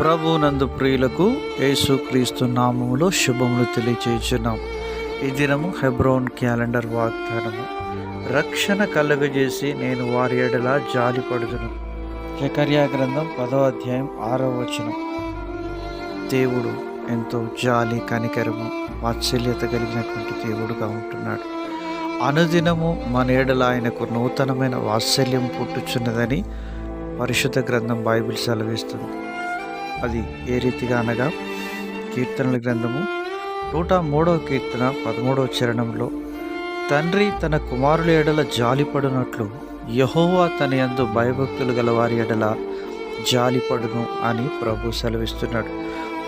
ప్రభు నందు ప్రియులకు యేసుక్రీస్తు నామములో శుభములు తెలియచేయుచున్నాం. ఈ దినము హెబ్రోన్ క్యాలెండర్ వాగ్దానము. రక్షణ కలుగజేసి నేను వారి ఎడలా జాలి పడుదును జకర్యా గ్రంథం పదో అధ్యాయం ఆరో వచనం. దేవుడు ఎంతో జాలి కనికరము వాత్సల్యత కలిగినటువంటి దేవుడుగా ఉంటున్నాడు. అనుదినము మన ఏడల ఆయనకు నూతనమైన వాత్సల్యం పుట్టుచున్నదని పరిశుద్ధ గ్రంథం బైబిల్ సెలవిస్తుంది. అది ఏ రీతిగా అనగా కీర్తనల గ్రంథము నూట మూడవ కీర్తన పదమూడవ చరణంలో తండ్రి తన కుమారుల ఎడల జాలిపడునట్లు యహోవా తన యందు భయభక్తులు గల వారి ఎడల జాలిపడును అని ప్రభు సెలవిస్తున్నాడు.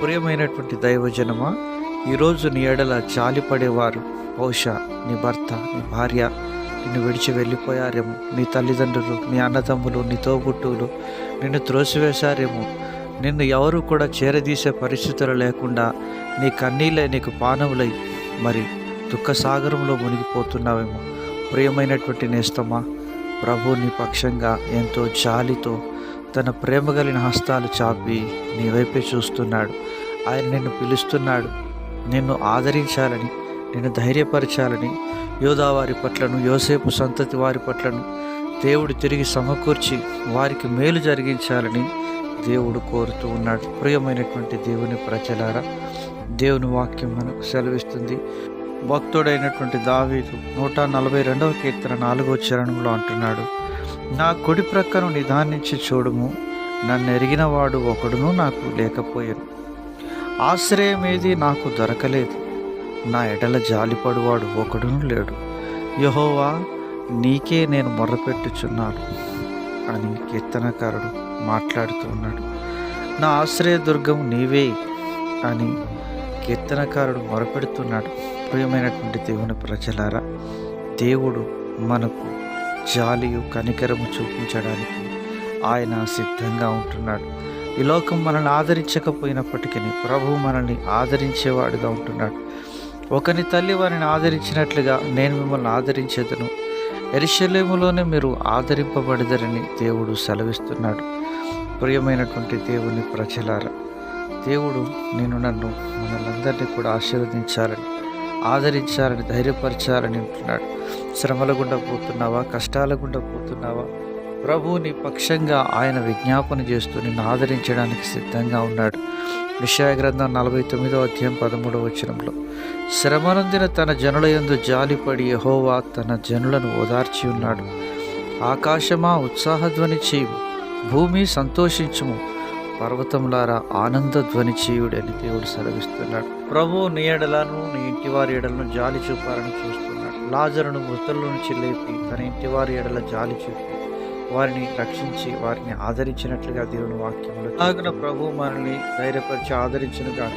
ప్రియమైనటువంటి దైవజనమా ఈరోజు నీ ఎడల జాలిపడేవారు బహుశా నీ భర్త నీ భార్య నిన్ను విడిచి వెళ్ళిపోయారేమో. నీ తల్లిదండ్రులు నీ అన్నదమ్ములు నీ తోబుట్టువులు నిన్ను త్రోసివేశారేమో. నిన్ను ఎవరు కూడా చేరదీసే పరిస్థితులు లేకుండా నీ కన్నీళ్ళే నీకు పానములై మరి దుఃఖసాగరంలో మునిగిపోతున్నావేమో. ప్రియమైనటువంటి నేస్తమా ప్రభు నీ పక్షంగా ఎంతో జాలితో తన ప్రేమ కలిగిన హస్తాలు చాపి నీ వైపే చూస్తున్నాడు. ఆయన నిన్ను పిలుస్తున్నాడు. నిన్ను ఆదరించాలని నిన్ను ధైర్యపరచాలని యోధా వారి పట్లను యోసేపు సంతతి వారి పట్లను దేవుడు తిరిగి సమకూర్చి వారికి మేలు జరిగించాలని దేవుడు కోరుతూ ఉన్నాడు. ప్రియమైనటువంటి దేవుని ప్రజలారా దేవుని వాక్యం మనకు సెలవిస్తుంది. భక్తుడైనటువంటి దావీదు నూట నలభై రెండవ కీర్తన నాలుగో చరణంలో అంటున్నాడు నా కుడి ప్రక్కను నిదానించి చూడుము. నన్ను ఎరిగిన వాడు ఒకడును నాకు లేకపోయాను. ఆశ్రయమేది నాకు దొరకలేదు. నా ఎడల జాలిపడువాడు ఒకడును లేడు. యహోవా నీకే నేను మొర్రపెట్టుచున్నాను. అని కీర్తనకారుడు మాట్లాడుతూ ఉన్నాడు. నా ఆశ్రయదుర్గం నీవే అని కీర్తనకారుడు మొరపెడుతున్నాడు. ప్రియమైనటువంటి దేవుని ప్రజలారా దేవుడు మనకు జాలియు కనికరము చూపించడానికి ఆయన సిద్ధంగా ఉంటున్నాడు. ఈ లోకం మనల్ని ఆదరించకపోయినప్పటికీ ప్రభు మనల్ని ఆదరించేవాడుగా ఉంటున్నాడు. ఒకని తల్లి వారిని ఆదరించినట్లుగా నేను మిమ్మల్ని ఆదరించేదను. ఎరిశలేములోనే మీరు ఆదరింపబడదరని దేవుడు సెలవిస్తున్నాడు. ప్రియమైనటువంటి దేవుని ప్రజలార దేవుడు నేను నన్ను మనలందరినీ కూడా ఆశీర్వదించాలని ఆదరించాలని ధైర్యపరచాలని ఉంటున్నాడు శ్రమల గుండా పోతున్నావా? కష్టాల గుండా పోతున్నావా? ప్రభువుని పక్షంగా ఆయన విజ్ఞాపన చేస్తూ నిన్ను ఆదరించడానికి సిద్ధంగా ఉన్నాడు. విషయగ్రంథం నలభై తొమ్మిదో అధ్యాయం పదమూడవ వచనంలో శ్రమనందిన తన జనుల యందు జాలిపడి యహోవా తన జనులను ఓదార్చి ఉన్నాడు. ఆకాశమా ఉత్సాహధ్వని చేయు భూమి సంతోషించుము పర్వతములారా ఆనంద ధ్వని చేయుడని దేవుడు సెలవిస్తున్నాడు. ప్రభు నీ ఎడలను నీ ఇంటి వారి ఎడలను జాలి చూపాలని చూస్తున్నాడు. లాజరును మృతుల నుంచి లేపి తన ఇంటి వారి ఎడల జాలి చూపి వారిని రక్షించి వారిని ఆదరించినట్లుగా దేవుని వాక్యములు ప్రభు మనల్ని ధైర్యపరిచి ఆదరించినగా